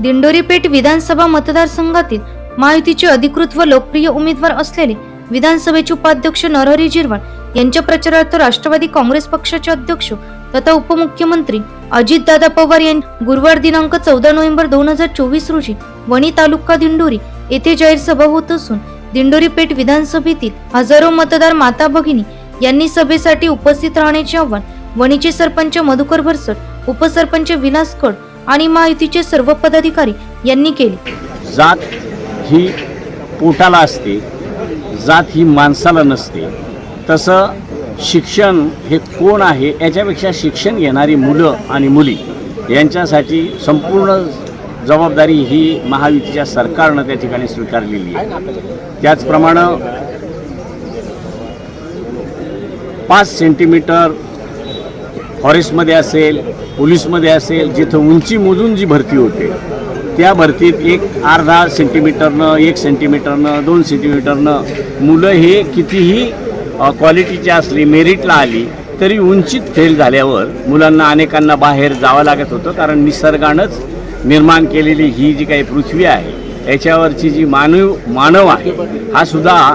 दिंडोरी पेठ विधानसभा मतदारसंघातील महायुतीचे अधिकृत व लोकप्रिय उमेदवार असलेले विधानसभेचे उपाध्यक्ष नरहरी झिरवाळ यांच्या प्रचारार्थ राष्ट्रवादी काँग्रेस पक्षाचे अध्यक्ष तथा उपमुख्यमंत्री अजितदादा पवार यांनी गुरुवार दिनांक चौदा नोव्हेंबर दोन हजार चोवीस रोजी वणी तालुका दिंडोरी येथे जाहीर सभा होत असून दिंडोरी पेठ विधानसभेतील हजारो मतदार माता भगिनी यांनी सभेसाठी उपस्थित राहण्याचे आव्हान वणीचे सरपंच मधुकर भरसट उपसरपंच विलास कड आणि महायुतीचे सर्व पदाधिकारी यांनी केले. जात ही पोटाला असते जात ही माणसाला नसते. तसं शिक्षण हे कोण आहे याच्यापेक्षा शिक्षण घेणारी मुलं आणि मुली यांच्यासाठी संपूर्ण जबाबदारी ही महायुतीच्या सरकारनं त्या ठिकाणी स्वीकारलेली आहे. त्याचप्रमाणे पाच सेंटीमीटर फॉरेस्टमध्ये असेल पोलीसमध्ये असेल जिथं उंची मोजून जी भरती होते त्या भरतीत एक अर्धा सेंटीमीटरनं एक सेंटीमीटरनं दोन सेंटीमीटरनं मुलं हे कितीही क्वालिटीची असली मेरिटला आली तरी उंचीत फेल झाल्यावर मुलांना अनेकांना बाहेर जावं लागत होतं कारण निसर्गानंच निर्माण केलेली ही जी काही पृथ्वी आहे याच्यावरची जी मानव मानव आहे हा सुद्धा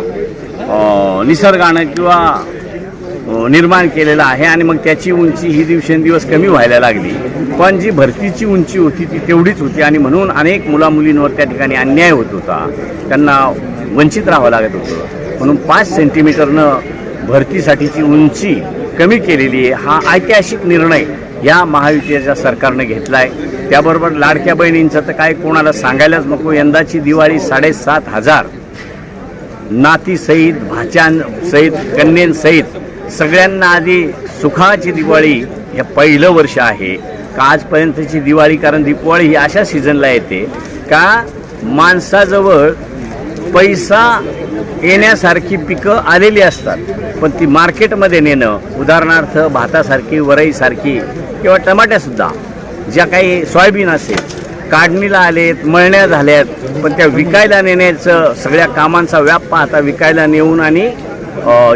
निसर्गानं किंवा निर्माण केलेला आहे आणि मग त्याची उंची ही दिवसेंदिवस कमी व्हायला लागली. पण जी भरतीची उंची होती ती तेवढीच होती आणि म्हणून अनेक मुलामुलींवर त्या ठिकाणी अन्याय होत होता. त्यांना वंचित राहावं लागत होतं. म्हणून पाच सेंटीमीटरनं भरतीसाठीची उंची कमी केलेली आहे. हा ऐतिहासिक निर्णय या महायुतीच्या सरकारनं घेतला आहे त्याबरोबर लाडक्या बहिणींचं तर काय कोणाला सांगायलाच नको. यंदाची दिवाळी साडेसात हजार. नातीसहित भाच्यां सहित सगळ्यांना आधी सुखाची दिवाळी हे पहिलं वर्ष आहे. का आजपर्यंतची दिवाळी कारण दिवाळी ही अशा सीझनला येते का माणसाजवळ पैसा येण्यासारखी पिकं आलेली असतात पण ती मार्केटमध्ये नेणं उदाहरणार्थ भातासारखी वरईसारखी किंवा टमाट्यासुद्धा ज्या काही सोयाबीन असेल काढणीला आलेत मळण्या झाल्यात पण त्या विकायला नेण्याचं सगळ्या कामांचा व्याप पाहता विकायला नेऊन आणि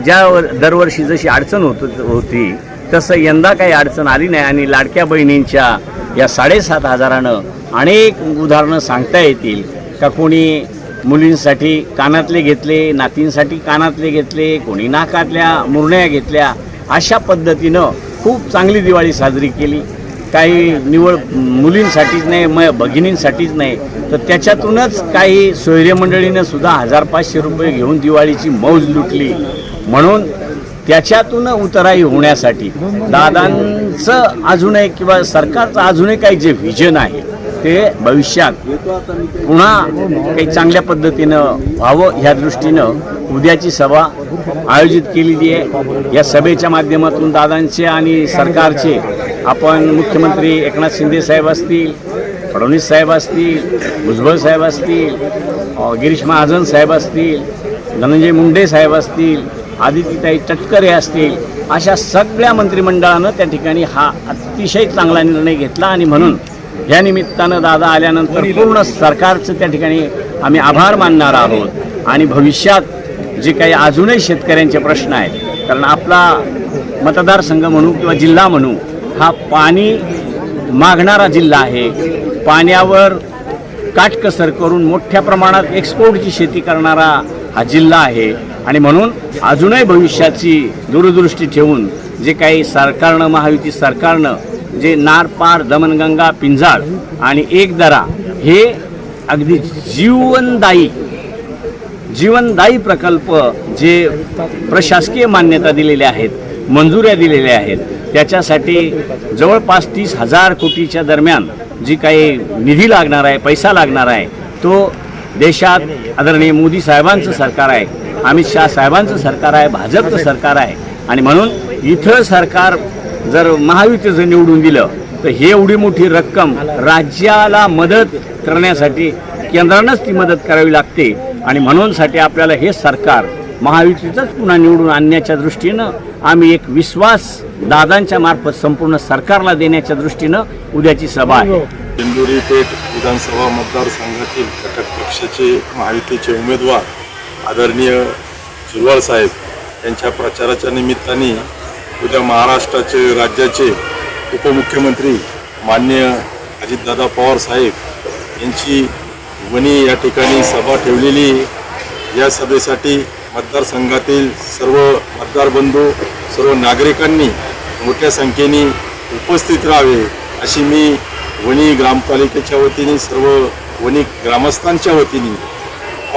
ज्या दरवर्षी जशी अडचण होत होती तसं यंदा काही अडचण आली नाही आणि लाडक्या बहिणींच्या या साडेसात हजारानं अनेक उदाहरणं सांगता येतील. का कोणी मुलींसाठी कानातले घेतले नातींसाठी कानातले घेतले कोणी नाकातल्या मुरण्या घेतल्या अशा पद्धतीनं खूप चांगली दिवाळी साजरी केली. काही निवड मुलींसाठीच नाही म भगिनींसाठीच नाही तर त्याच्यातूनच काही सोयरे मंडळीनं सुद्धा हजार पाचशे रुपये घेऊन दिवाळीची मौज लुटली. म्हणून त्याच्यातून उतराई होण्यासाठी दादांचं अजूनही किंवा सरकारचं अजूनही काही जे व्हिजन आहे ते भविष्यात पुन्हा काही चांगल्या पद्धतीनं व्हावं ह्या दृष्टीनं उद्याची सभा आयोजित केलेली आहे. या सभेच्या माध्यमातून दादांचे आणि सरकारचे आपण मुख्यमंत्री एकनाथ शिंदे साहेब असतील फडणवीस साहेब असतील भुजबळ साहेब असतील गिरीश महाजन साहेब असतील धनंजय मुंडे साहेब असतील आदित्यताई तटकरे असतील अशा सगळ्या मंत्रिमंडळानं त्या ठिकाणी हा अतिशय चांगला निर्णय घेतला आणि म्हणून या निमित्तानं दादा आल्यानंतर पूर्ण सरकारचं त्या ठिकाणी आम्ही आभार मानणार आहोत. आणि भविष्यात जे काही अजूनही शेतकऱ्यांचे प्रश्न आहेत कारण आपला मतदारसंघ म्हणू किंवा जिल्हा म्हणू हा पाणी मागणारा जिल्हा आहे. पाण्यावर काटकसर करून मोठ्या प्रमाणात एक्सपोर्टची शेती करणारा हा जिल्हा आहे. आणि म्हणून अजूनही भविष्याची दूरदृष्टी ठेवून जे काही सरकारनं महायुती सरकारनं जे नार पार दमनगंगा पिंजाळ आणि एक दरा हे अगदी जीवनदायी जीवनदायी प्रकल्प जे प्रशासकीय मान्यता दिलेल्या आहेत मंजुऱ्या दिलेल्या आहेत त्याच्यासाठी जवळपास तीस हजार कोटीच्या दरम्यान जी काही निधी लागणार आहे पैसा लागणार आहे तो देशात आदरणीय मोदी साहेबांचं सरकार आहे अमित शाह साहेबांचं सरकार आहे भाजपचं सरकार आहे. आणि म्हणून इथं सरकार जर महायुतीचं निवडून दिलं तर हे एवढी मोठी रक्कम राज्याला मदत करण्यासाठी केंद्रानंच ती मदत करावी लागते. आणि म्हणूनसाठी आपल्याला हे सरकार महायुतीचंच पुन्हा निवडून आणण्याच्या दृष्टीनं आम्ही एक विश्वास दादांच्या मार्फत संपूर्ण सरकारला देण्याच्या दृष्टीनं उद्याची सभा आहे दिंडोरी पेठ विधानसभा मतदारसंघातील घटक पक्षाचे महायुतीचे उमेदवार आदरणीय झुलवाळ साहेब यांच्या प्रचाराच्या निमित्ताने उद्या महाराष्ट्राचे राज्याचे उपमुख्यमंत्री मान्य अजितदादा पवार साहेब यांची वणी या ठिकाणी सभा ठेवलेली. या सभेसाठी मतदारसंघातील सर्व मतदार बंधू सर्व नागरिकांनी मोठ्या संख्येने उपस्थित राहावे अशी मी वणी ग्रामपालिकेच्या वतीने सर्व वणी ग्रामस्थांच्या वतीने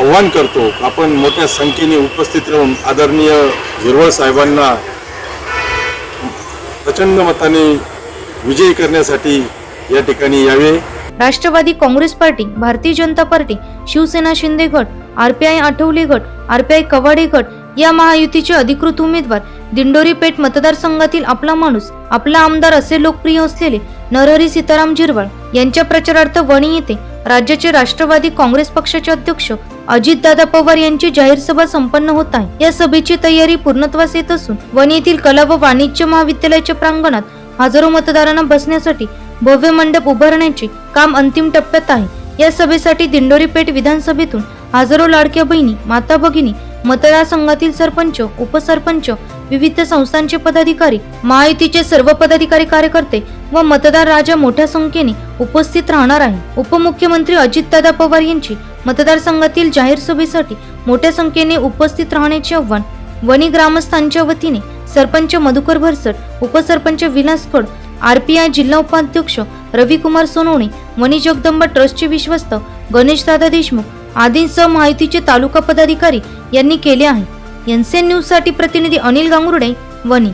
आव्हान करतो आपण मोठ्या संख्येने उपस्थित राहून आदरणीय हिरवळ साहेबांना प्रचंड मताने विजयी करण्यासाठी या ठिकाणी यावे. राष्ट्रवादी काँग्रेस पार्टी भारतीय जनता पार्टी शिवसेना शिंदे गट आरपीआय आठवले गट आरपीआय कवाडे गट या महायुतीचे अधिकृत उमेदवार दिंडोरी पेठ मतदारसंघातील आपला माणूस आपला आमदार असे लोकप्रिय असलेले नरहरी सीताराम जिरवाळ यांच्या प्रचारार्थ वणी येथे राज्याचे राष्ट्रवादी काँग्रेस पक्षाचे अध्यक्ष अजितदादा पवार यांची जाहीर सभा संपन्न होत आहे. या सभेची तयारी पूर्णत्वास येत असून वणी येथील कला व वाणिज्य महाविद्यालयाच्या प्रांगणात हजारो मतदारांना बसण्यासाठी भव्य मंडप उभारण्याचे काम अंतिम टप्प्यात आहे. या सभेसाठी दिंडोरी पेठ विधानसभेतून हजारो लाडक्या बहिणी माता भगिनी मतदारसंघातील सरपंच उपसरपंच विविध संस्थांचे पदाधिकारी महायुतीचे सर्व पदाधिकारी कार्यकर्ते व मतदार राजा मोठ्या संख्येने उपस्थित राहणार आहे उपमुख्यमंत्री अजितदादा पवार यांची मतदारसंघातील जाहीर सभेसाठी मोठ्या संख्येने उपस्थित राहण्याचे आव्हान वणी ग्रामस्थांच्या वतीने सरपंच मधुकर भरसट उपसरपंच विनासकड आरपीआय जिल्हा उपाध्यक्ष रविकुमार सोनवणे वणी जगदंबा ट्रस्टचे विश्वस्त गणेश दादा देशमुख आदींसह माहितीचे तालुका पदाधिकारी यांनी केले आहे. एनसीएन न्यूजसाठी प्रतिनिधी अनिल गांगुर्डे वणी.